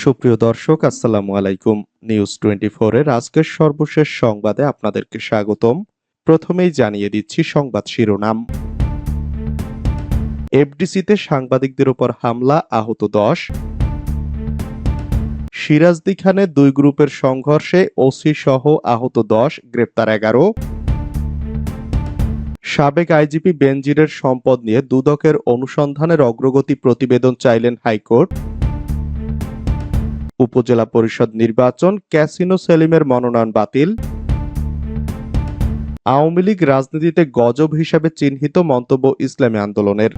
সুপ্রিয় দর্শক, আসসালামু আলাইকুম। নিউজ টোয়েন্টি এর আজকের সর্বশেষ সংবাদে আপনাদেরকে স্বাগতম। প্রথমেই জানিয়ে দিচ্ছি সংবাদ শিরোনাম। এফডিসিতে সাংবাদিকদের উপর হামলা, আহত দশ। সিরাজদি খানে দুই গ্রুপের সংঘর্ষে ওসি সহ আহত দশ, গ্রেপ্তার এগারো। সাবেক আইজিপি বেনজিরের সম্পদ নিয়ে দুদকের অনুসন্ধানের অগ্রগতি প্রতিবেদন চাইলেন হাইকোর্ট। উপজেলা পরিষদ নির্বাচন ক্যাসিনো সেলিমের মনোনয়ন বাতিল। আওয়ামী লীগ রাজনীতিতে গজব হিসাবে চিহ্নিত মন্তব্য ইসলামী আন্দোলনের।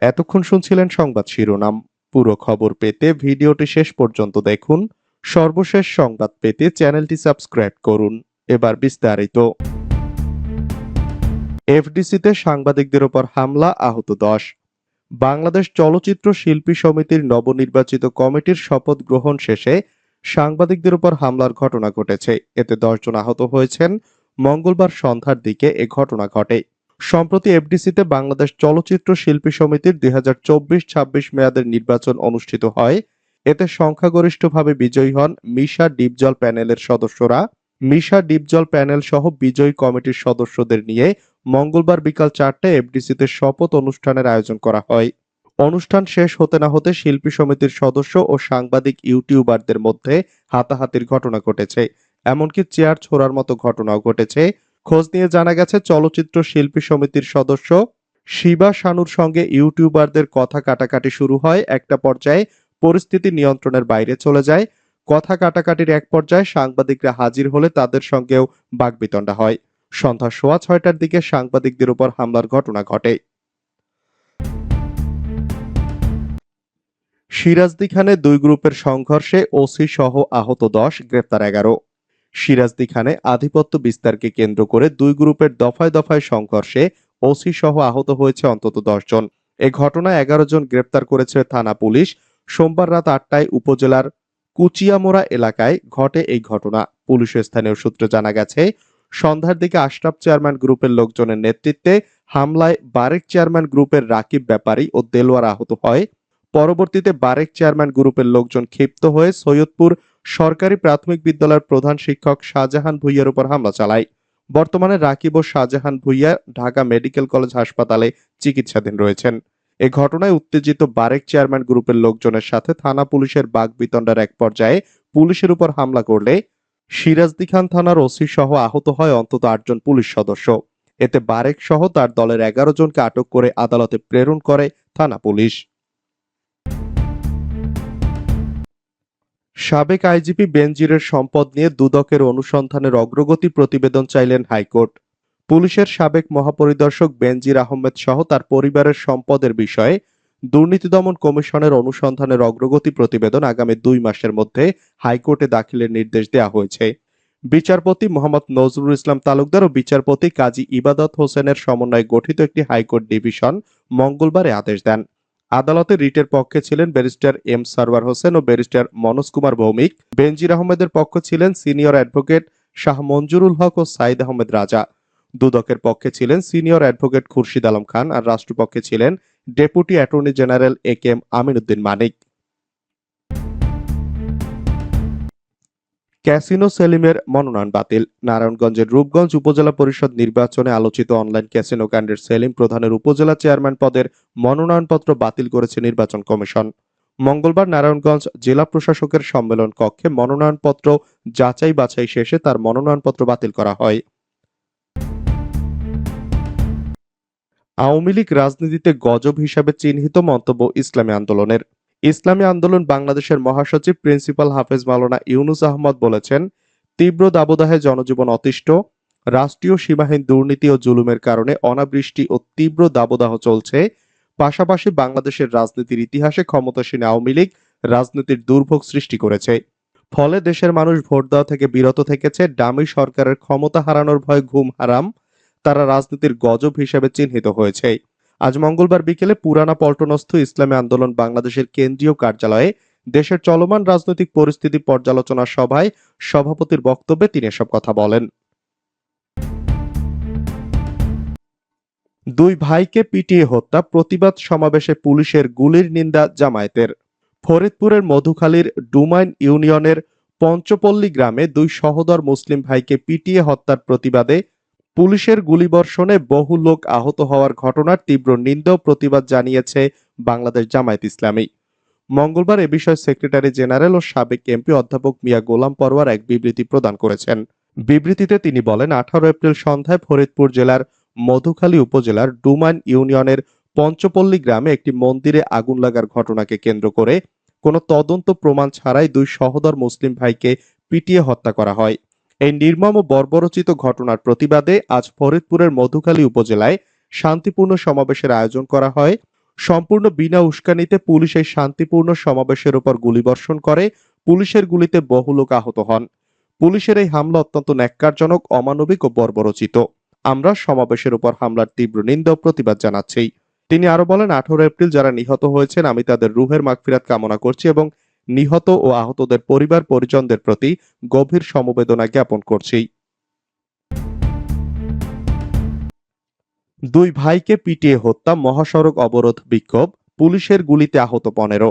এতক্ষণ শুনছিলেন সংবাদ শিরোনাম। পুরো খবর পেতে ভিডিওটি শেষ পর্যন্ত দেখুন। সর্বশেষ সংবাদ পেতে চ্যানেলটি সাবস্ক্রাইব করুন। এবার বিস্তারিত। এফডিসিতে সাংবাদিকদের উপর হামলা, আহত দশ। বাংলাদেশ চলচ্চিত্র শিল্পী সমিতির নবনির্বাচিত কমিটির শপথ গ্রহণ শেষে সাংবাদিকদের উপর হামলার ঘটনা ঘটেছে। এতে দশজন আহত হয়েছেন। মঙ্গলবার সন্ধ্যার দিকে এ ঘটনা ঘটে। সম্প্রতি এফডিসিতে বাংলাদেশ চলচ্চিত্র শিল্পী সমিতির দুই হাজার চব্বিশ ছাব্বিশ মেয়াদের নির্বাচন অনুষ্ঠিত হয়। এতে সংখ্যাগরিষ্ঠভাবে বিজয়ী হন মিশা ডিপজল প্যানেলের সদস্যরা। মিশা ডিপজল প্যানেল সহ বিজয়ী কমিটির সদস্যদের নিয়ে মঙ্গলবার বিকাল চারটায় এফডিসিতে শপথ অনুষ্ঠানের আয়োজন করা হয়। অনুষ্ঠান শেষ হতে না হতে শিল্পী সমিতির সদস্য ও সাংবাদিক ইউটিউবারদের মধ্যে হাতাহাতির ঘটনা ঘটেছে। এমনকি চেয়ার ছোড়ার মতো ঘটনাও ঘটেছে। খোঁজ নিয়ে জানা গেছে, চলচ্চিত্র শিল্পী সমিতির সদস্য শিবা শানুর সঙ্গে ইউটিউবারদের কথা কাটাকাটি শুরু হয়। একটা পর্যায়ে পরিস্থিতি নিয়ন্ত্রণের বাইরে চলে যায়। কথা কাটাকাটির এক পর্যায়ে সাংবাদিকরা হাজির হলে তাদের সঙ্গেও বাগবিতণ্ডা হয়। সন্ধ্যা সোয়া ছয়টার দিকে সাংবাদিকদের উপর হামলার ঘটনা ঘটে। সিরাজদি খানে দুই গ্রুপের সংঘর্ষে ওসি সহ আহত দশ, গ্রেপ্তার এগারো। সিরাজদি খানে আধিপত্য বিস্তারকে কেন্দ্র করে দুই গ্রুপের দফায় দফায় সংঘর্ষে ওসি সহ আহত হয়েছে অন্তত দশ জন। এ ঘটনায় এগারো জন গ্রেপ্তার করেছে থানা পুলিশ। সোমবার রাত আটটায় উপজেলার কুচিয়ামোড়া এলাকায় ঘটে এই ঘটনা। পুলিশের স্থানীয় সূত্রে জানা গেছে সন্ধ্যার দিকে আশরাফ চেয়ারম্যান গ্রুপের লোকজনের নেতৃত্বে হামলায় বারেক চেয়ারম্যান গ্রুপের রাকিব ব্যাপারী ও দেলোয়ার আহত হয়। পরবর্তীতে বারেক চেয়ারম্যান গ্রুপের লোকজন ক্ষিপ্ত হয়ে সৈয়দপুর সরকারি প্রাথমিক বিদ্যালয়ের প্রধান শিক্ষক শাহজাহান ভুইয়ার উপর হামলা চালায়। বর্তমানে রাকিব ও শাহজাহান ভুইয়া ঢাকা মেডিকেল কলেজ হাসপাতালে চিকিৎসাধীন রয়েছেন। এ ঘটনায় উত্তেজিত বারেক চেয়ারম্যান গ্রুপের লোকজনের সাথে থানা পুলিশের বাগবিতণ্ডার এক পর্যায়ে পুলিশের উপর হামলা করলে সিরাজদি খান থানার ওসি সহ আহত হয় অন্তত আটজন পুলিশ সদস্য। এতে বারেক সহ তার দলের এগারো জনকে আটক করে আদালতে প্রেরণ করে থানা পুলিশ। সাবেক আইজিপি বেনজিরের সম্পদ নিয়ে দুদকের অনুসন্ধানের অগ্রগতি প্রতিবেদন চাইলেন হাইকোর্ট। পুলিশের সাবেক মহাপরিদর্শক বেনজির আহমেদ সহ তার পরিবারের সম্পদের বিষয়ে দুর্নীতি দমন কমিশনের অনুসন্ধানের অগ্রগতি প্রতিবেদন আগামী দুই মাসের মধ্যে হাইকোর্টে দাখিলের নির্দেশ দেওয়া হয়েছে। বিচারপতি মোহাম্মদ নজরুল ইসলাম তালুকদার ও বিচারপতি কাজী ইবাদত হোসেনের সমন্বয়ে গঠিত একটি হাইকোর্ট ডিভিশন মঙ্গলবারে আদেশ দেন। আদালতে রিটের পক্ষে ছিলেন ব্যারিস্টার এম সারওয়ার হোসেন ও ব্যারিস্টার মনোজ কুমার ভৌমিক। বেনজির আহমেদের পক্ষ ছিলেন সিনিয়র অ্যাডভোকেট শাহ মঞ্জুরুল হক ও সাইদ আহমেদ রাজা। দুদকের পক্ষে ছিলেন সিনিয়র অ্যাডভোকেট খুরশিদ আলম খান আর রাষ্ট্রপক্ষে ছিলেন deputy attorney general A K M Aminuddin Manik casino সেলিমের মনোনয়ন বাতিল। নারায়ণগঞ্জের রূপগঞ্জ উপজেলা পরিষদ নির্বাচনে আলোচিত অনলাইন ক্যাসিনো কাণ্ডের সেলিম প্রধানের উপজেলা চেয়ারম্যান পদের মনোনয়নপত্র বাতিল করেছে নির্বাচন কমিশন। মঙ্গলবার নারায়ণগঞ্জ জেলা প্রশাসকের সম্মেলন কক্ষে মনোনয়নপত্র যাচাই বাছাই শেষে তার মনোনয়নপত্র বাতিল করা হয়। আওয়ামী লীগ রাজনীতিতে গজব হিসাবে চিহ্নিত মন্তব্য ইসলামী আন্দোলনের। ইসলামী আন্দোলন বাংলাদেশের মহাসচিব প্রিন্সিপাল হাফেজ মাওলানা ইউনুস আহমদ বলেছেন, তীব্র দাবদাহে জনজীবন অতিষ্ঠ, রাষ্ট্রীয় সীমাহীন দুর্নীতি ও জুলুমের কারণে অনাবৃষ্টি ও তীব্র দাবদাহ চলছে। পাশাপাশি বাংলাদেশের রাজনীতির ইতিহাসে ক্ষমতাসীন আওয়ামী লীগ রাজনীতির দুর্ভোগ সৃষ্টি করেছে। ফলে দেশের মানুষ ভোট দেওয়া থেকে বিরত থেকেছে ডামি সরকারের ক্ষমতা হারানোর ভয় ঘুম হারাম তারা রাজনীতির গজব হিসেবে চিহ্নিত হয়েছে। আজ মঙ্গলবার বিকেলে পুরানা পল্টনস্থ ইসলামী আন্দোলন বাংলাদেশের কেন্দ্রীয় কার্যালয়ে দেশের চলমান রাজনৈতিক পরিস্থিতি পর্যালোচনা সভায় সভাপতির বক্তব্যে তিনি এসব কথা বলেন। দুই ভাইকে পিটিয়ে হত্যা, প্রতিবাদ সমাবেশে পুলিশের গুলির নিন্দা জামায়াতের। ফরিদপুরের মধুখালীর ডুমাইন ইউনিয়নের পঞ্চপল্লী গ্রামে দুই সহোদর মুসলিম ভাইকে পিটিয়ে হত্যার প্রতিবাদে পুলিশের গুলিবর্ষণে বহু লোক আহত হওয়ার ঘটনার তীব্র নিন্দা প্রতিবাদ জানিয়েছে বাংলাদেশ জামায়াত ইসলামী। মঙ্গলবার এ বিষয়ে সেক্রেটারি জেনারেল ও সাবেক এমপি অধ্যাপক মিয়া গোলাম পরওয়ার এক বিবৃতি প্রদান করেছেন। বিবৃতিতে তিনি বলেন, আঠারো এপ্রিল সন্ধ্যায় ফরিদপুর জেলার মধুখালী উপজেলার ডুমান ইউনিয়নের পঞ্চপল্লী গ্রামে একটি মন্দিরে আগুন লাগার ঘটনাকে কেন্দ্র করে কোনো তদন্ত প্রমাণ ছাড়াই দুই সহোদর মুসলিম ভাইকে পিটিয়ে হত্যা করা হয়। এই নির্মম বর্বরচিত ঘটনার প্রতিবাদে আজ ফরিদপুরের মধুখালী উপজেলায় শান্তিপূর্ণ সমাবেশের আয়োজন করা হয়। সম্পূর্ণ বিনা উস্কানিতে পুলিশ এই শান্তিপূর্ণ সমাবেশের উপর গুলিবর্ষণ করে। পুলিশের গুলিতে বহু লোক আহত হন। পুলিশের এই হামলা অত্যন্ত ন্যাক্কারজনক, অমানবিক ও বর্বরচিত। আমরা সমাবেশের উপর হামলার তীব্র নিন্দা প্রতিবাদ জানাচ্ছি। তিনি আরও বলেন, আঠারো এপ্রিল যারা নিহত হয়েছেন, আমি তাদের রুহের মাগফিরাত কামনা করছি এবং নিহত ও আহতদের পরিবার পরিজনদের প্রতি গভীর সমবেদনা জ্ঞাপন করছি। দুই ভাইকে পিটিয়ে হত্যা, মহাসড়ক অবরোধ, বিক্ষোভ, পুলিশের গুলিতে আহত পনেরো।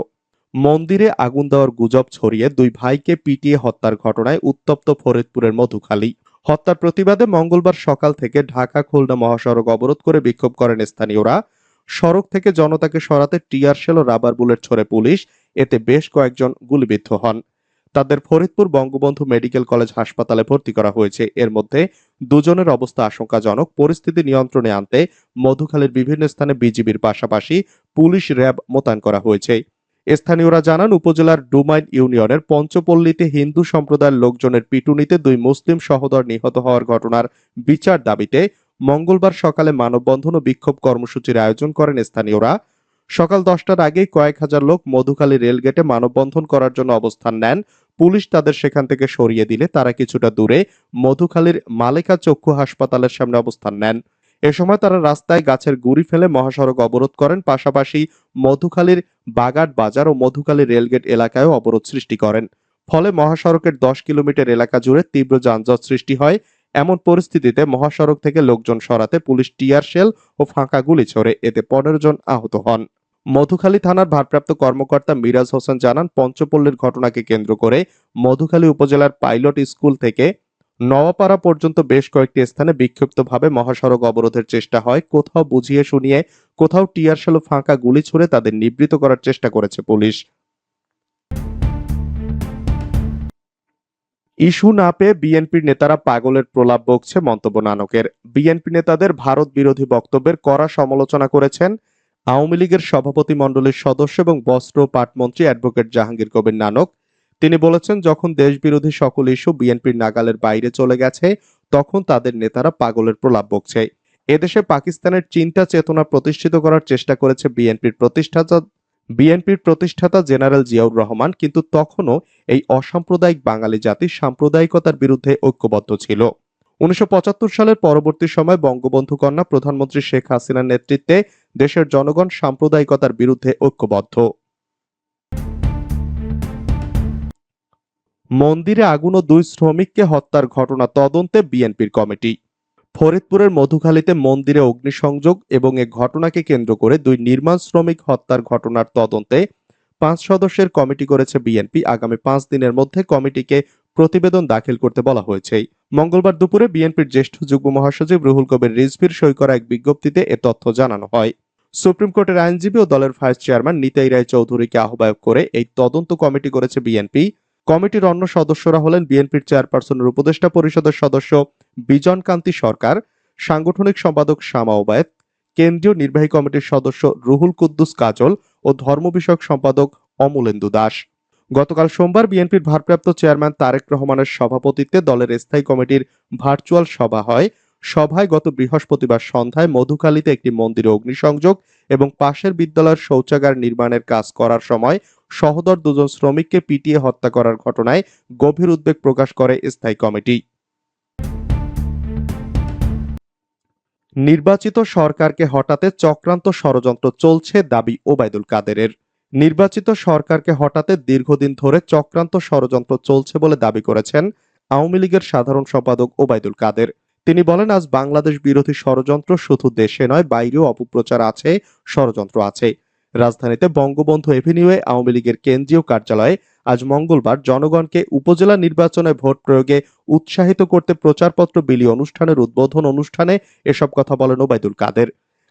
মন্দিরে আগুন দেওয়ার গুজব ছড়িয়ে দুই ভাইকে পিটিয়ে হত্যার ঘটনায় উত্তপ্ত ফরিদপুরের মধুখালী। হত্যার প্রতিবাদে মঙ্গলবার সকাল থেকে ঢাকা খুলনা মহাসড়ক অবরোধ করে বিক্ষোভ করেন স্থানীয়রা। সড়ক থেকে জনতাকে সরাতে টিয়ার শেল রাবার বুলেট ছড়ে পুলিশ এতে বেশ কয়েকজন গুলিবিদ্ধ হন। তাদের ফরিদপুর বঙ্গবন্ধু মেডিকেল কলেজ হাসপাতালে ভর্তি করা হয়েছে। এর মধ্যে দুজনের অবস্থা আশঙ্কাজনক। পরিস্থিতি নিয়ন্ত্রণে আনতে মধুখালীর বিভিন্ন স্থানে বিজিবির পাশাপাশি পুলিশ র্যাব মোতায়েন করা হয়েছে। স্থানীয়রা জানান, উপজেলার ডুমাইন ইউনিয়নের পঞ্চপল্লীতে হিন্দু সম্প্রদায়ের লোকজনের পিটুনিতে দুই মুসলিম সহোদর নিহত হওয়ার ঘটনার বিচার দাবিতে মঙ্গলবার সকালে মানববন্ধন ও বিক্ষোভ কর্মসূচির আয়োজন করেন স্থানীয়রা। সকাল দশটার আগেই কয়েক হাজার লোক মধুখালী রেলগেটে মানববন্ধন করার জন্য অবস্থান নেন। পুলিশ তাদের সেখান থেকে সরিয়ে দিলে তারা কিছুটা দূরে মধুখালীর মালেকা চক্ষু হাসপাতালের সামনে অবস্থান নেন। এ সময় তারা রাস্তায় গাছের গুড়ি ফেলে মহাসড়ক অবরোধ করেন, পাশাপাশি মধুখালীর বাগাট বাজার ও মধুখালী রেলগেট এলাকায়ও অবরোধ সৃষ্টি করেন। ফলে মহাসড়কের দশ কিলোমিটার এলাকা জুড়ে তীব্র যানজট সৃষ্টি হয়। এমন পরিস্থিতিতে মহাসড়ক থেকে লোকজন সরাতে পুলিশ টিয়ার শেল ও ফাঁকা গুলি ছড়ে। এতে পনেরো জন আহত হন। মধুখালী থানার ভারপ্রাপ্ত কর্মকর্তা মিরাজ হোসেন জানান, পঞ্চপল্লীর ঘটনাকে কেন্দ্র করে মধুখালী উপজেলার পাইলট স্কুল থেকে নওয়াপাড়া পর্যন্ত বেশ কয়েকটি স্থানে বিক্ষিপ্তভাবে মহাসড়ক অবরোধের চেষ্টা হয়। কোথাও বুঝিয়ে শুনিয়ে, কোথাও টিয়ার শেল ফাঁকা গুলি ছুড়ে তাদের নিবৃত করার চেষ্টা করেছে পুলিশ। ইস্যু না পেয়ে বিএনপির নেতারা পাগলের প্রলাপ বকছে মন্তব্য নানকের। বিএনপি নেতাদের ভারত বিরোধী বক্তব্যের কড়া সমালোচনা করেছেন আওয়ামী লীগের সভাপতি মণ্ডলীর সদস্য এবং বস্ত্র পাটমন্ত্রী অ্যাডভোকেট জাহাঙ্গীর কবির নানক। তিনি বলেছেন, যখন দেশবিরোধী সকল ইস্যু বিএনপির নাগালের বাইরে চলে গেছে, তখন তাদের নেতারা পাগলের প্রলাপ বকছে। এদেশে পাকিস্তানের চিন্তা চেতনা প্রতিষ্ঠিত করার চেষ্টা করেছে বিএনপির প্রতিষ্ঠাতা বিএনপির প্রতিষ্ঠাতা জেনারেল জিয়াউর রহমান, কিন্তু তখনও এই অসাম্প্রদায়িক বাঙালি জাতি সাম্প্রদায়িকতার বিরুদ্ধে ঐক্যবদ্ধ ছিল। উনিশশো পঁচাত্তর সালের পরবর্তী সময় বঙ্গবন্ধু কন্যা প্রধানমন্ত্রী শেখ হাসিনার নেতৃত্বে দেশের জনগণ সাম্প্রদায়িকতার বিরুদ্ধে ঐক্যবদ্ধ। মন্দিরে আগুন ও দুই শ্রমিককে হত্যার ঘটনা তদন্তে বিএনপির কমিটি। ফরিদপুরের মধুখালীতে মন্দিরে অগ্নিসংযোগ এবং এ ঘটনাকে কেন্দ্র করে দুই নির্মাণ শ্রমিক হত্যার ঘটনার তদন্তে পাঁচ সদস্যের কমিটি করেছে বিএনপি। আগামী পাঁচ দিনের মধ্যে কমিটিকে প্রতিবেদন দাখিল করতে বলা হয়েছে। মঙ্গলবার দুপুরে বিএনপির জ্যেষ্ঠ যুগ্ম মহাসচিব রুহুল কবির রিজভির সই করা এক বিজ্ঞপ্তিতে এ তথ্য জানানো হয়। সুপ্রিম কোর্টের আইনজীবী ও দলের ভাইস চেয়ারম্যান নিতাই রায় চৌধুরীকে আহ্বায়ক করে এই তদন্ত কমিটি করেছে বিএনপি। কমিটির অন্য সদস্যরা হলেন বিএনপির চেয়ারপারসনের উপদেষ্টা পরিষদের সদস্য বিজন কান্তি সরকার, সাংগঠনিক সম্পাদক শামা ওবায়দ, কেন্দ্রীয় নির্বাহী কমিটির সদস্য রুহুল কুদ্দুস কাজল ও ধর্ম বিষয়ক সম্পাদক অমলেন্দু দাস। গতকাল সোমবার বিএনপির ভারপ্রাপ্ত চেয়ারম্যান তারেক রহমানের সভাপতিত্বে দলের স্থায়ী কমিটির ভার্চুয়াল সভা হয়। সভায় গত বৃহস্পতিবার সন্ধ্যায় মধুখালীতে একটি মন্দিরে অগ্নিসংযোগ এবং পাশের বিদ্যালয়ের শৌচাগার নির্মাণের কাজ করার সময় সহদর দুজন শ্রমিককে পিটিয়ে হত্যা করার ঘটনায় গভীর উদ্বেগ প্রকাশ করে স্থায়ী কমিটি। নির্বাচিত সরকারকে হটাতে চক্রান্ত ষড়যন্ত্র চলছে দাবি ওবায়দুল কাদেরের। নির্বাচিত সরকারকে হঠাতে দীর্ঘদিন ধরে চক্রান্ত ষড়যন্ত্র চলছে বলে দাবি করেছেন আওয়ামী লীগের সাধারণ সম্পাদক ওবায়দুল কাদের। তিনি বলেন, আজ বাংলাদেশ বিরোধী ষড়যন্ত্র শুধু দেশে নয়, বাইরেও অপপ্রচার আছে, ষড়যন্ত্র আছে। রাজধানীতে বঙ্গবন্ধু এভিনিউয়ে আওয়ামী লীগের কেন্দ্রীয় কার্যালয়ে আজ মঙ্গলবার জনগণকে উপজেলা নির্বাচনে ভোট প্রয়োগে উৎসাহিত করতে প্রচারপত্র, বিলি অনুষ্ঠানের উদ্বোধন অনুষ্ঠানে এসব কথা বলেন ওবায়দুল কাদের।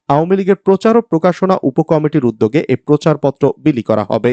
আওয়ামী লীগের প্রচার ও প্রকাশনা উপকমিটির উদ্যোগে এ প্রচারপত্র বিলি করা হবে।